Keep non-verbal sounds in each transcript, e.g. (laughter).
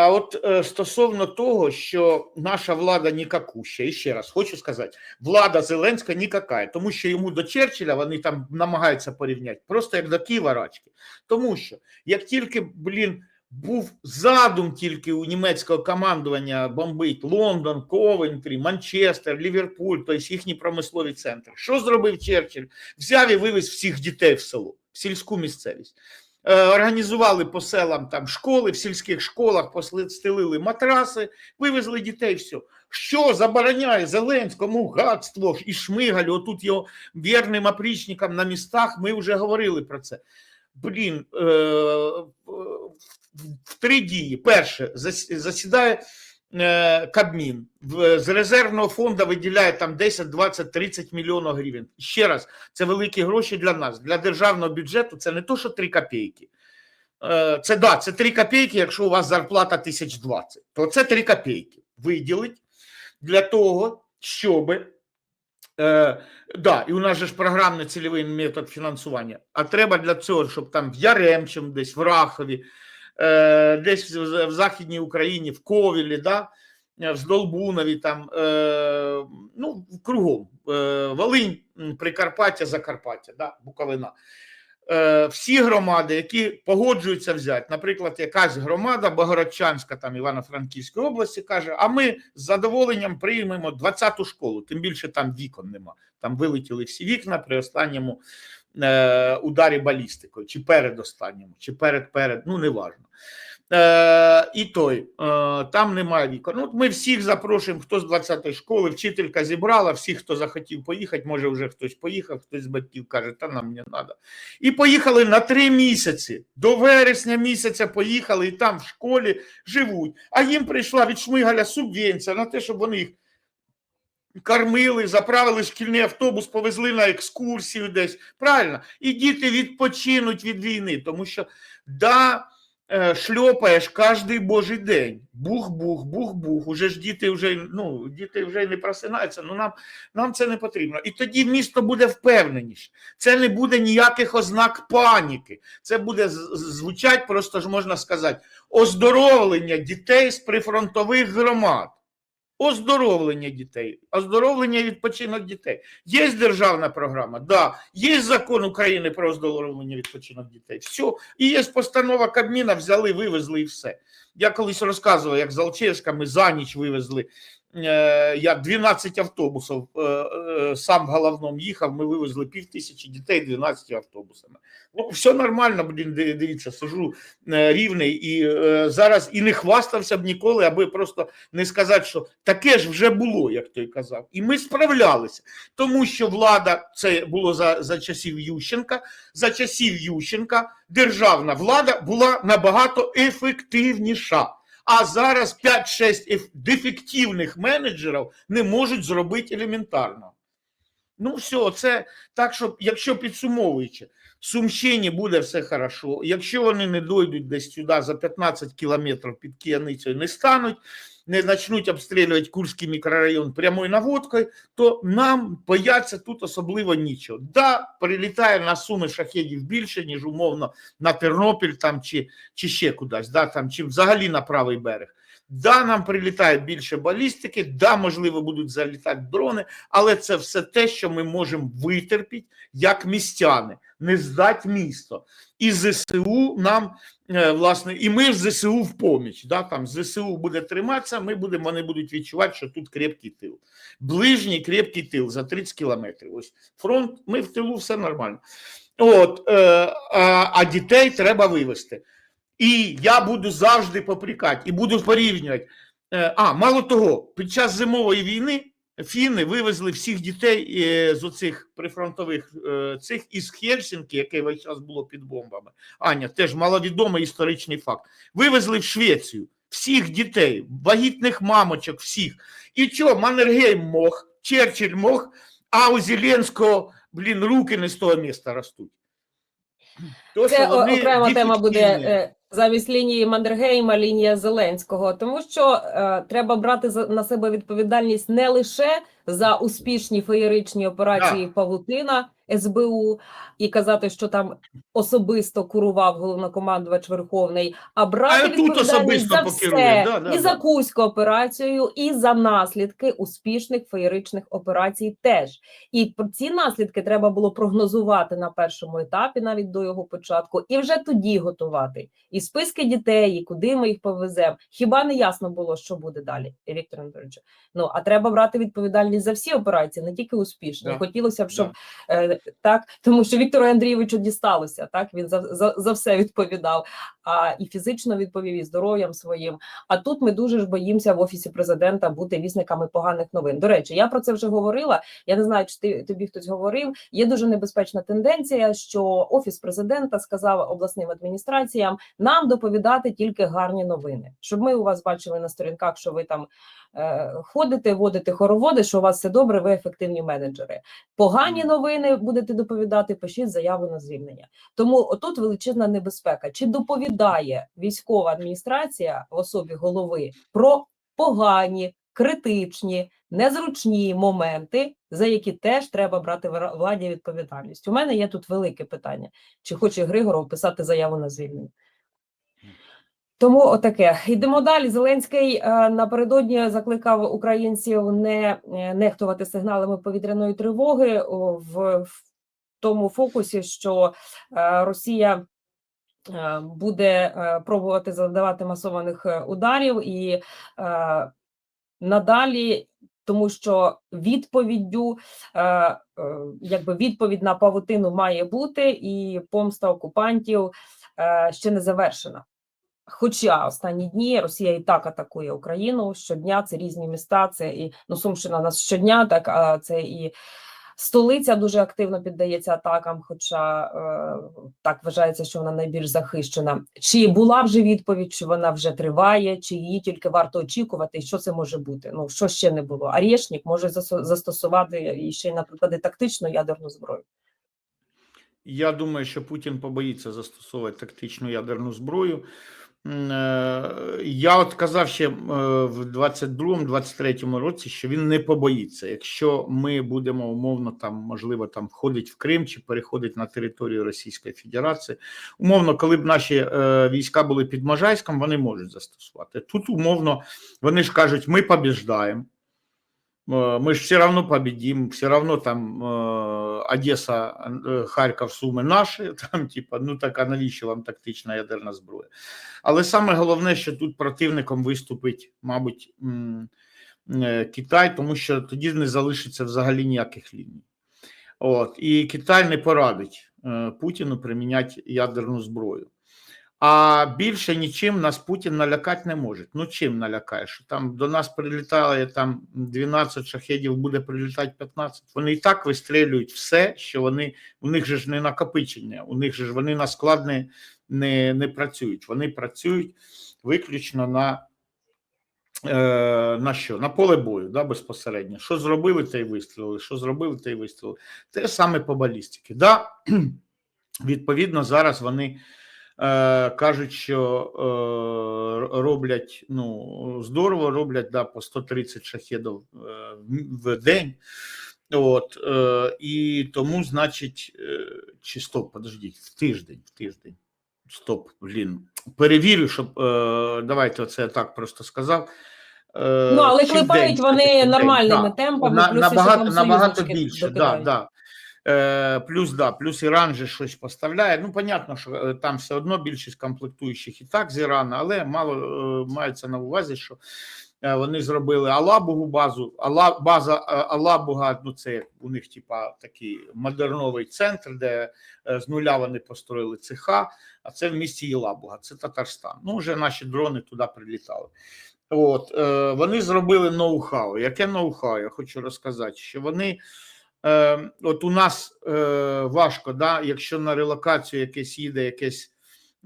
А от е, стосовно того, що наша влада нікакуща, і ще раз хочу сказати, влада Зеленська нікакая, тому що йому до Черчилля вони там намагаються порівняти, просто як до Києва рачки. Тому що як тільки, блін, був задум тільки у німецького командування бомбить Лондон, Ковентрі, Манчестер, Ліверпуль, тобто їхні промислові центри. Що зробив Черчилль? Взяв і вивез всіх дітей в село, в сільську місцевість. Е, Організували по селам там школи, в сільських школах постелили матраси, вивезли дітей. все. Що забороняє Зеленському гадство і Шмигалю, отут його вірним опрічникам на містах, ми вже говорили про це. Блін, е, в три дії. Перше, засідає Кабмін, з резервного фонду виділяє там 10, 20, 30 мільйонів гривень. Ще раз, це великі гроші для нас, для державного бюджету. Це не то, що 3 копійки. Е, Це да, це 3 копійки, якщо у вас зарплата 1020, то це 3 копійки. Виділить для того, щоб Е, да, і у нас же ж програмний цільовий метод фінансування. А треба для цього, щоб там в Яремчем, десь в Рахові, е, десь в, Західній Україні, в Ковілі, да, е, в Здолбунові, там, е, ну, кругом. Е, Волинь, Прикарпаття, Закарпаття, да, Буковина. Е, всі громади, які погоджуються взяти, наприклад, якась громада Богородчанська, там Івано-Франківської області, каже: а ми з задоволенням приймемо 20-ту школу, тим більше там вікон нема. Там вилетіли всі вікна при останньому е, ударі балістикою, чи передостанньому, чи перед перед, ну неважно. Е, і той, е, там немає вікон. Ну, ми всіх запрошуємо, хто з 20-ї школи, вчителька зібрала, всіх, хто захотів поїхати, може вже хтось поїхав, хтось з батьків каже, та нам не треба. І поїхали на три місяці. До вересня місяця поїхали і там в школі живуть. А їм прийшла від Шмигаля субвенція на те, щоб вони їх кормили, заправили шкільний автобус, повезли на екскурсію десь. Правильно? І діти відпочинуть від війни, тому що да. е, Шльопаєш кожний божий день. Бух-бух, бух-бух. Уже ж діти вже ну діти вже не просинаються. Ну нам, нам це не потрібно. І тоді місто буде впевненіше. Це не буде ніяких ознак паніки. Це буде звучать, просто ж можна сказати, оздоровлення дітей з прифронтових громад. Оздоровлення дітей, оздоровлення відпочинок дітей. Є державна програма, да, є закон України про оздоровлення відпочинок дітей. Все, і є постанова Кабміна, взяли, вивезли і все. Я колись розказував, як з Алчевська ми за ніч вивезли. Е, Я 12 автобусів е, е, сам в головному їхав. Ми вивезли пів тисячі дітей 12 автобусами. Ну, все нормально, блін, ди- дивіться, сижу рівний і зараз і не хвастався б ніколи, аби просто не сказати, що таке ж вже було, як той казав. І ми справлялися, тому що влада це було за, за часів Ющенка. За часів Ющенка державна влада була набагато ефективніша. А зараз 5-6 еф- дефективних менеджерів не можуть зробити елементарно. Ну, все, це так, що якщо підсумовуючи, Сумщині буде все хорошо. Якщо вони не дойдуть десь сюди за 15 кілометрів під Кияницею, не стануть, не почнуть обстрілювати Курський мікрорайон прямою наводкою, то нам бояться тут особливо нічого. Да, прилітає на суми шахедів більше, ніж умовно на Тернопіль там чи, чи ще кудись, да, там, чи взагалі на правий берег. Да, нам прилітає більше балістики, да, можливо, будуть залітати дрони, але це все те, що ми можемо витерпіти як містяни, не здати місто. І ЗСУ нам, е, власне, і ми в ЗСУ в поміч. Да, там ЗСУ буде триматися, ми будемо, вони будуть відчувати, що тут крепкий тил. Ближній крепкий тил за 30 кілометрів. Ось фронт, ми в тилу, все нормально. От, е, а, а дітей треба вивезти. І я буду завжди попрікати і буду порівнювати. Е, А, мало того, під час зимової війни фіни вивезли всіх дітей е, з оцих прифронтових е, цих із Хельсінки, яке весь час було під бомбами. Аня, теж маловідомий історичний факт. Вивезли в Швецію всіх дітей, вагітних мамочок, всіх. І що, Маннергейм мог, Черчилль мог, а у Зеленського, блін, руки не з того міста ростуть. То, Це вони окрема тема буде замість лінії Мандергейма, лінія Зеленського, тому що е, треба брати на себе відповідальність не лише за успішні феєричні операції Павутина СБУ і казати, що там особисто курував головнокомандувач Верховний, а брати А тут відповідальність особисто за все да, да, і да. за Кузьку операцію, і за наслідки успішних феєричних операцій теж. І ці наслідки треба було прогнозувати на першому етапі, навіть до його початку, і вже тоді готувати і списки дітей, і куди ми їх повеземо. Хіба не ясно було, що буде далі, Віктор Анатолійович? Ну а треба брати відповідальність за всі операції, не тільки успішні. Да. Хотілося б, щоб Да. е, так, тому що Віктору Андрійовичу дісталося. Так він за, за, за все відповідав. А і фізично відповів, і здоров'ям своїм. А тут ми дуже ж боїмося в офісі президента бути вісниками поганих новин. До речі, я про це вже говорила. Я не знаю, чи ти тобі хтось говорив. Є дуже небезпечна тенденція, що офіс президента сказав обласним адміністраціям нам доповідати тільки гарні новини, щоб ми у вас бачили на сторінках, що ви там е, ходите, водите хороводи, що у вас все добре, ви ефективні менеджери. Погані новини будете доповідати, пишіть заяву на звільнення. Тому отут величезна небезпека. Чи доповідає військова адміністрація в особі голови про погані, критичні, незручні моменти, за які теж треба брати владі відповідальність? У мене є тут велике питання: чи хоче Григоров писати заяву на звільнення? Тому отаке. Йдемо далі. Зеленський е, напередодні закликав українців не е, нехтувати сигналами повітряної тривоги в, тому фокусі, що е, Росія буде пробувати завдавати масованих ударів і надалі. Тому що відповіддю, якби відповідь на павутину має бути, і помста окупантів ще не завершена. Хоча останні дні Росія і так атакує Україну щодня. Це різні міста. Це і ну Сумщина нас щодня, так а це і столиця дуже активно піддається атакам. Хоча е, так вважається, що вона найбільш захищена. Чи була вже відповідь, чи вона вже триває, чи її тільки варто очікувати, що це може бути? Ну що ще не було? Арєшнік може застосувати і ще наприклад, тактичну ядерну зброю. Я думаю, що Путін побоїться застосовувати тактичну ядерну зброю. Е, Я от казав ще е, в 22-23 році, що він не побоїться. Якщо ми будемо умовно там, можливо, там входить в Крим чи переходить на територію Російської Федерації, умовно, коли б наші е, війська були під Можайськом, вони можуть застосувати. Тут умовно вони ж кажуть, ми побіждаємо. Э, мы же все равно победим, все равно там э, Одесса, э, Харків, Суми наші, (laughs) там, типа, ну так, а навіщо вам тактична ядерна зброя? Але саме головне, що тут противником виступить, мабуть, м, е, Китай, тому що тоді не залишиться взагалі ніяких ліній. От, і Китай не порадить е, Путіну приміняти ядерну зброю. А більше нічим нас Путін налякати не може. Ну чим налякає? Що там до нас прилітає там 12 шахедів, буде прилітати 15. Вони і так вистрілюють все, що вони у них же ж не накопичення, у них же ж вони на склад не, не, не працюють. Вони працюють виключно на, е, на що? На поле бою, да, безпосередньо. Що зробили, те й вистрілили, що зробили, те й вистрілили. Те саме по балістиці. Да, (clears throat) відповідно, зараз вони. Е, кажуть, що е, роблять ну здорово, роблять да, по 130 шахедів е, в- день. От, і тому, значить, чи стоп, подождіть, в тиждень, в тиждень. Стоп, блін. Перевірю, щоб е, давайте оце я так просто сказав. Е, Ну, але клепають вони день, нормальними да. темпами, На, плюс набагато, набагато більше, да, да. Е, плюс, да, плюс Іран же щось поставляє. Ну, понятно, що е, там все одно більшість комплектуючих і так з Ірану, але мало е, мається на увазі, що вони зробили Алабугу базу. Ала, база Алабуга, ну це у них, типа, такий модерновий центр, де з нуля вони построїли цеха, а це в місті Єлабуга, це Татарстан. Ну, вже наші дрони туди прилітали. От, вони зробили ноу-хау. Яке ноу-хау? Я хочу розказати, що вони. Е, от у нас е, важко, да, якщо на релокацію якесь їде якесь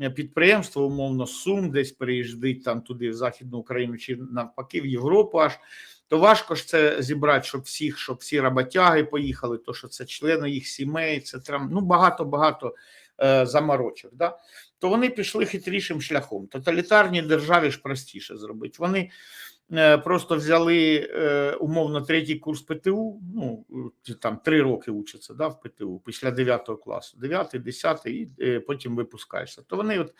е, підприємство, умовно, Сум, десь переїжджить там туди, в Західну Україну, чи навпаки, в Європу аж, то важко ж це зібрати, щоб всіх, щоб всі роботяги поїхали, то що це члени їх сімей, це там ну багато-багато е, заморочок. Да? То вони пішли хитрішим шляхом. Тоталітарній державі ж простіше зробити. Вони просто взяли е, умовно третій курс ПТУ, ну чи там три роки учаться да, в ПТУ після 9 класу, 9, 10 і е, потім випускаєшся. То вони от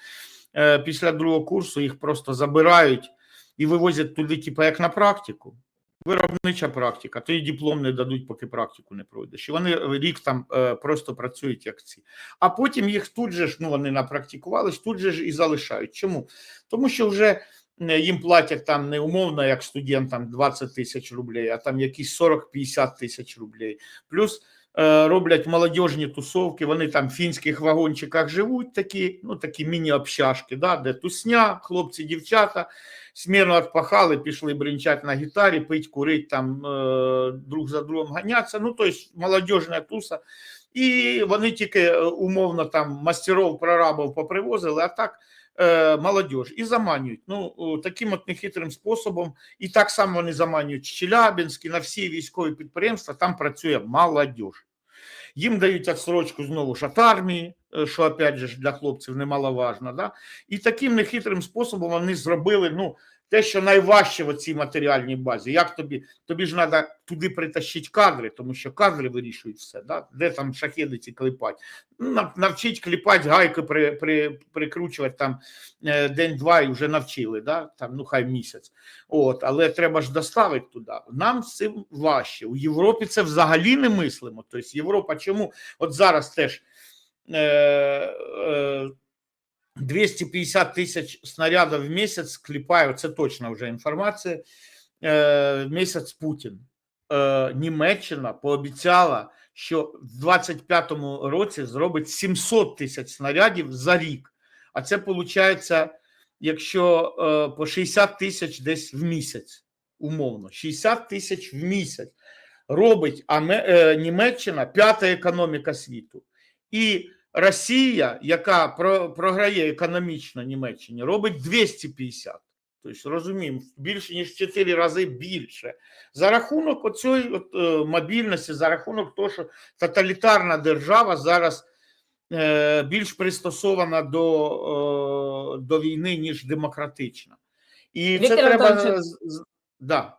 е, після другого курсу їх просто забирають і вивозять туди, типу, як на практику. Виробнича практика, то і диплом не дадуть, поки практику не пройдеш. І вони рік там е, просто працюють як ці. А потім їх тут же ж, ну вони напрактикувались, тут же ж і залишають. Чому? Тому що вже е, їм платять там не умовно, як студентам 20 тисяч рублей, а там якісь 40-50 тисяч рублей. Плюс е, роблять молодіжні тусовки, вони там в фінських вагончиках живуть, такі, ну такі міні-общашки, да, де тусня, хлопці, дівчата. Смірно відпахали, пішли бринчать на гітарі, пить, курить, там е, друг за другом ганяться. Ну, тобто молодіжна туса. І вони тільки е, умовно там мастеров, прорабів попривозили, а так е, молодіж. І заманюють. Ну, таким от нехитрим способом. І так само вони заманюють Челябинськ і на всі військові підприємства, там працює молодіж. Їм дають відсрочку знову ж от армії, е, що опять же для хлопців немаловажно. Да? І таким нехитрим способом вони зробили ну, те, що найважче в цій матеріальній базі. Як тобі? Тобі ж треба туди притащити кадри, тому що кадри вирішують все. Да? Де там шахеди ці клепать? Ну, навчить кліпати гайки, при, при, прикручувати там е, день-два і вже навчили, да? там, ну хай місяць. От, але треба ж доставити туди. Нам з цим важче. У Європі це взагалі не мислимо. Тобто Європа чому? От зараз теж. Е, е, 250 тисяч снарядів в місяць кліпає, це точно вже інформація. Е, в місяць Путін. Е, Німеччина пообіцяла, що в 25-му році зробить 700 тисяч снарядів за рік. А це виходить, якщо е, по 60 тисяч десь в місяць, умовно, 60 тисяч в місяць робить Німеччина п'ята економіка світу. І Росія, яка про, програє економічно Німеччині, робить 250. Тобто, розуміємо, більше ніж в 4 рази більше. За рахунок оцієї от, е, мобільності, за рахунок того, що тоталітарна держава зараз е, більш пристосована до, е, до війни, ніж демократична. І Віктор це треба. З- Да.